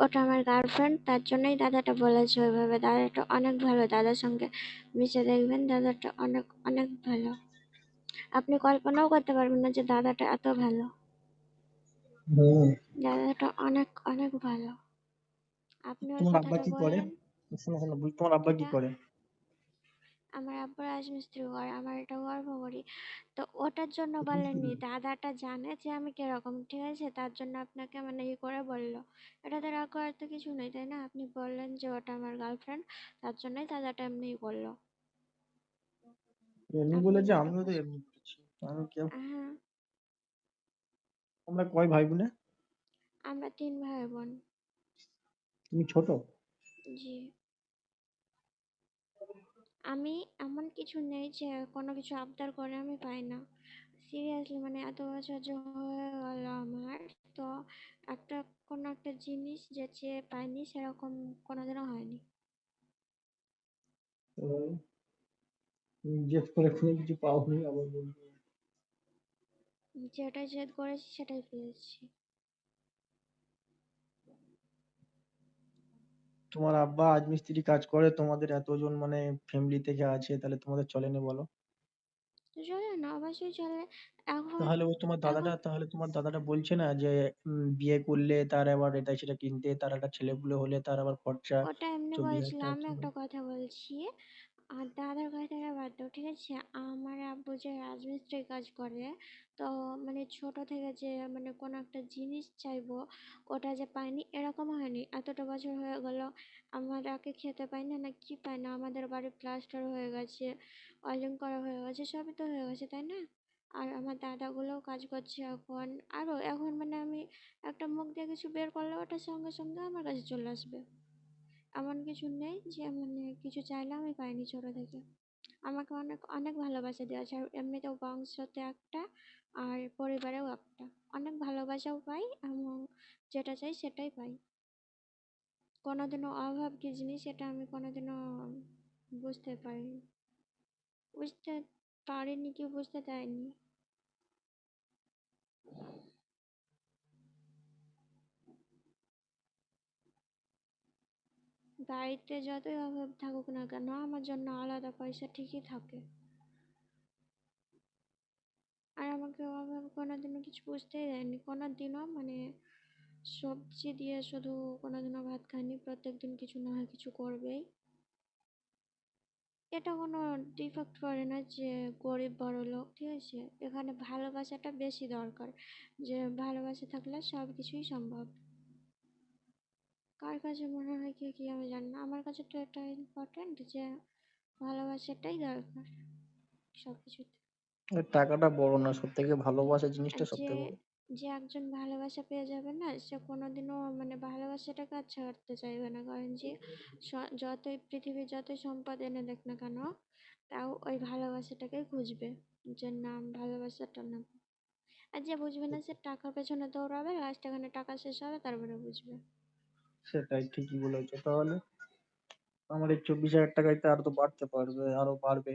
ওটা আমার গার্লফ্রেন্ড তার জন্যই দাদাটা বলেছে ওইভাবে। দাদাটা অনেক ভালো দাদার সঙ্গে মিশে দেখবেন দাদাটা অনেক অনেক ভালো। আপনি কল্পনাও করতে পারবেন না যে দাদাটা এত ভালো। দাদাটা অনেক অনেক ভালো। আপনি তোমার আব্বা কি করে? শোনো শোনো তোমার আব্বা কি করে? আমার আব্বা রাজমিস্ত্রি করে আমার এটা গর্ব করি তো ওটার জন্য বলেননি দাদাটা জানে যে আমি কীরকম ঠিক আছে? তার জন্য আপনাকে মানে ই করে বলল। এটাতে রাগ করার তো কিছু নেই তাই না? আপনি বললেন যে ওটা আমার গার্লফ্রেন্ড তার জন্যই দাদাটা এমনি করল এমনি বলেছে যেটা আমিও তো এমনি আমি কেউ হ্যাঁ। তোমরা কয় ভাই বোনে? আমরা তিন ভাই বোন। তুমি ছোট? আমি এমন কিছু নেই যে কোনো কিছু আবদার করে আমি পাই না। সিরিয়াসলি মানে এত বছর হয়ে গেল আমার তো একটা কোনো একটা জিনিস যে চেয়ে পাইনি সেরকম কোনোদিনও হয়নি। তো জেদ করে কোনো কিছু পাওনি আবার যেটা জেদ করেছি সেটাই পেয়েছি। তোমার আব্বা আজ মিস্ত্রি কাজ করে তোমাদের এতজন মানে ফ্যামিলি থেকে আছে তাহলে তোমাদের চলেনি বলো? চলে না অবশ্যই চলে। এখন তাহলে ওই তোমার দাদাটা তাহলে তোমার দাদাটা বলছে না যে উম, বিয়ে করলে তার আবার এটা সেটা কিনতে তার একটা ছেলেপুলে হলে তার আবার খরচা ওটা এমনি টাকা আমি একটা কথা বলছি। আর দাদার কথাটা বাদ দাও, ঠিক আছে? আমার আব্বু যে রাজমিস্ত্রির কাজ করে, তো মানে ছোট থেকে যে মানে কোনো একটা জিনিস চাইব, ওটা যে পাইনি, এরকম হয়নি। এতটা বছর হয়ে গেল, আমরা কি খেতে পাই না না কি পাই না আমাদের বাড়ি প্লাস্টার হয়ে গেছে ওয়ারিং করা হয়ে গেছে, সবই তো হয়ে গেছে, তাই না? আর আমার দাদাগুলোও কাজ করছে এখন। আরও এখন মানে আমি একটা মুখ দিয়ে কিছু বের করলে ওটার সঙ্গে সঙ্গে আমার কাছে চলে আসবে। এমন কিছু নেই যে মানে কিছু চাইলে আমি পাইনি ছোট থেকে। আমাকে অনেক অনেক ভালোবাসা দেওয়া আর এমনিতেও বংশতে একটা আর পরিবারেও একটা। অনেক ভালোবাসাও পাই এবং যেটা চাই সেটাই পাই। কোনোদিনও অভাব কি জিনিস সেটা আমি কোনোদিনও বুঝতে পারিনি। বুঝতে পারিনি কি বুঝতে দেয়নি। বাড়িতে যতই অভাব থাকুক না কেন, আমার জন্য আলাদা পয়সা ঠিকই থাকে। আর আমাকে অভাব কোনোদিনও কিছু বুঝতেই দেয়নি। কোনোদিনও মানে সবজি দিয়ে শুধু কোনোদিনও ভাত খাইনি প্রত্যেকদিন কিছু না হয় কিছু করবেই। এটা কোনো ডিফেক্ট করে না যে গরিব বড় লোক, ঠিক আছে? এখানে ভালোবাসাটা বেশি দরকার। যে ভালোবাসা থাকলে সব কিছুই সম্ভব। কার কাছে মনে হয় কি কি আমি জানি না। আমার কাছে তো এটা ইম্পর্টেন্ট যে ভালোবাসাটাই দরকার সব কিছুতে টাকাটা বড় না সব থেকে ভালোবাসা জিনিসটা সব থেকে বড়। যে একজন ভালোবাসা পেয়ে যাবে না সে কোনোদিনও মানে ভালোবাসাটাকে আর ছাড়তে চাইবে না। কারণ যে যতই পৃথিবীর যতই সম্পদ এনে দেখ না কেন তাও ওই ভালোবাসাটাকেই খুঁজবে যে নাম ভালোবাসাটা না। আর যে বুঝবে না সে টাকার পেছনে দৌড়াবে লাস্ট এখানে টাকা শেষ হবে তারপরে বুঝবে। সেটাই ঠিকই বলেছ। তাহলে আমার এই চব্বিশ হাজার টাকায় তো আরও তো বাড়তে পারবে আরও বাড়বে।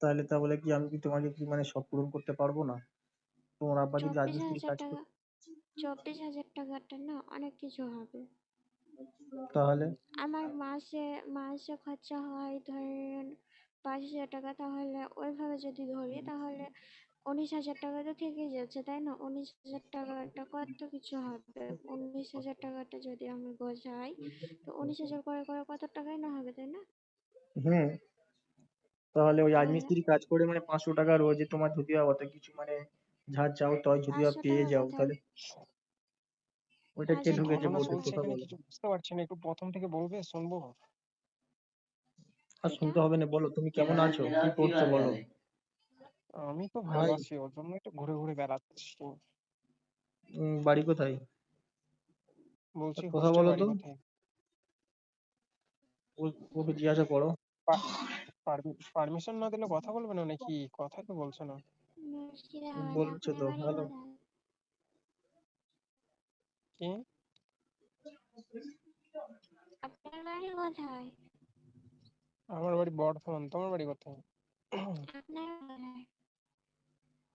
তাহলে তা বলে কি আমি কি তোমাকে কি মানে সব পূরণ করতে পারব না? তোমার আব্বা যদি রাজমিস্ত্রি হাজার কাজ টাকা করে চব্বিশ হাজার টাকাটা না অনেক কিছু হবে। তাহলে? আমার মাসে মাসে খরচা হয় ধরেন পাঁচ হাজার টাকা তাহলে ওইভাবে যদি ধরি তাহলে উনিশ হাজার টাকা তো থেকেই যাচ্ছে তাই না? উনিশ হাজার টাকাটা কত কিছু হবে। উনিশ হাজার টাকাটা যদি আমি গোছাই তো উনিশ হাজার করে করে কত টাকাই না হবে তাই না? হুম। তাহলে ওই রাজমিস্ত্রি কাজ করে মানে পাঁচশো টাকা রোজে তোমার যদি বা অত কিছু মানে যা চাও তাই যদি পেয়ে যাও তাহলে। ওইটা কে ঢুকেছে বলতে কথা বলো বুঝতে পারছি না একটু প্রথম থেকে বলবে শুনব? আর শুনতে হবে না বলো তুমি কেমন আছো? কি করছ বলো? আমি তো ভালো ভাই আছি ওর জন্য একটু ঘুরে ঘুরে বেড়াচ্ছি। উম, বাড়ি কোথায়? বলছি কথা হোস্টেল বলো বাড়ি তো। কোথায়? ও- ওকে জিজ্ঞাসা করো। পারমিশন না দিলে কথা বলবে না নাকি? কথা তো বলছো না। বলছো তো হ্যালো কি? আপনার বাড়ি কোথায়? আমার বাড়ি বর্ধমান তোমার বাড়ি কোথায়? আপনার কোথায়?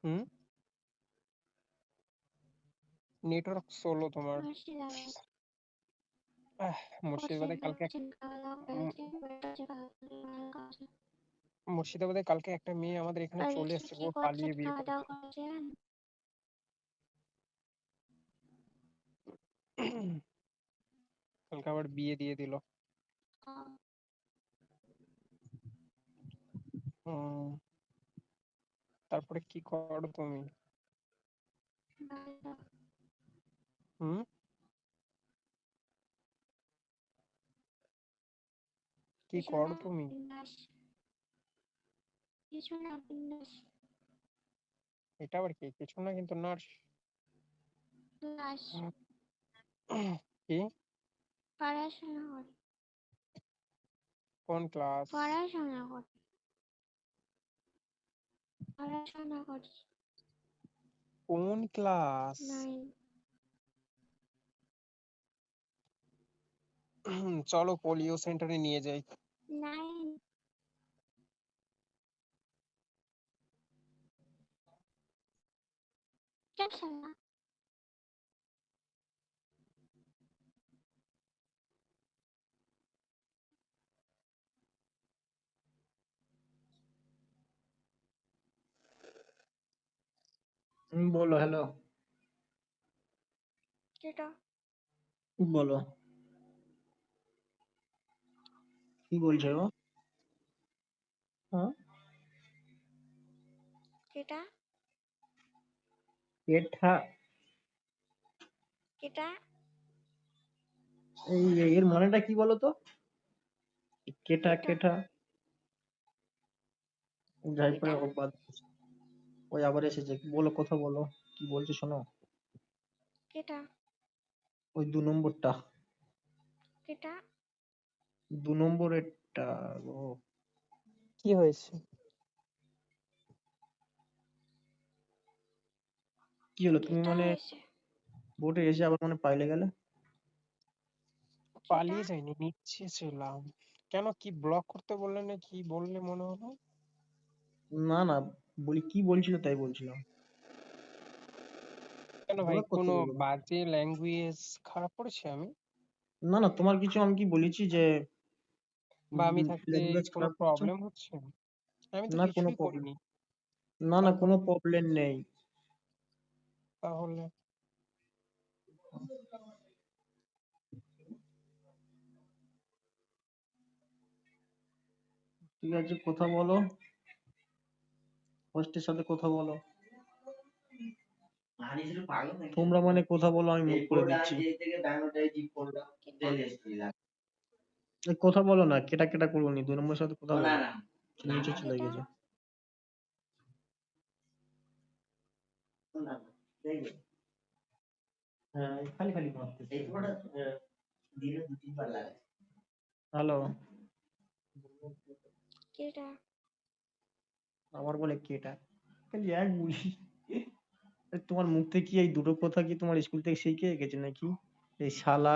হুম? নেটওয়ার্ক স্লো তোমার। মুর্শিদাবাদে কালকে। মুর্শিদাবাদে কালকে একটা মেয়ে আমাদের এখানে চলে এসেছে ও পালিয়ে বিয়ে কালকে আবার বিয়ে দিয়ে দিল। হুম। তারপরে কি করো তুমি। হুম? কি করো তুমি? কিছু না, বিন্দাস। এটা আবার কি? কিছু না কিন্তু নার্স। কি? পড়াশোনা করি, কোন ক্লাস? পড়াশোনা করি, পড়াশোনা করি, কোন ক্লাস চলো পোলিও সেন্টারে নিয়ে যাই। নাইন। চল হুম, বলো হ্যালো কেটা বলো। কি বলছো হ্যাঁ? কেটা এটা কেটা এই এর মানেটা কি বলো তো? কেটা কেটা? যাই কেটা? পরে হোক বাদ ওই আবার এসেছে। বলো কথা বলো। কি বলছো শোনো? কেটা? ওই দু নম্বরটা। কেটা? দু নম্বরেরটা ও কি হয়েছে? কি হলো? তুমি মানে বোটে এসে আবার মানে পাইলে গেলে? পালিয়ে যাইনি নিচে ছিলাম। কেন কি ব্লক করতে বললে না কি বললে মনে হলো। না না। বলি কি বলছিল তাই বলছিলাম কেন ভাই কোনো বাজে ল্যাঙ্গুয়েজ খারাপ করেছি আমি? না না তোমার কিছু আমি কি বলেছি যে বা আমি থাকতে ল্যাঙ্গুয়েজ কোনো প্রবলেম হচ্ছে? আমি তো না কোনো প্রবলেম না না কোনো প্রবলেম নেই। তাহলে? ঠিক আছে কথা বলো। হোস্টের সাথে কথা বলো। তোমরা মানে কথা বলো আমি মুখ করে দিচ্ছি। কথা বলো না কেটা কেটা করব নি? দুই নম্বরের সাথে কথা বলো। নিচে চলে গেছে। হ্যাঁ খালি খালি হ্যালো কেটা? আবার বলে কেটা খালি এক বুঝি তোমার মুখ থেকে কি এই দুটো কথা কি তোমার স্কুল থেকে শিখে গেছে নাকি? এই শালা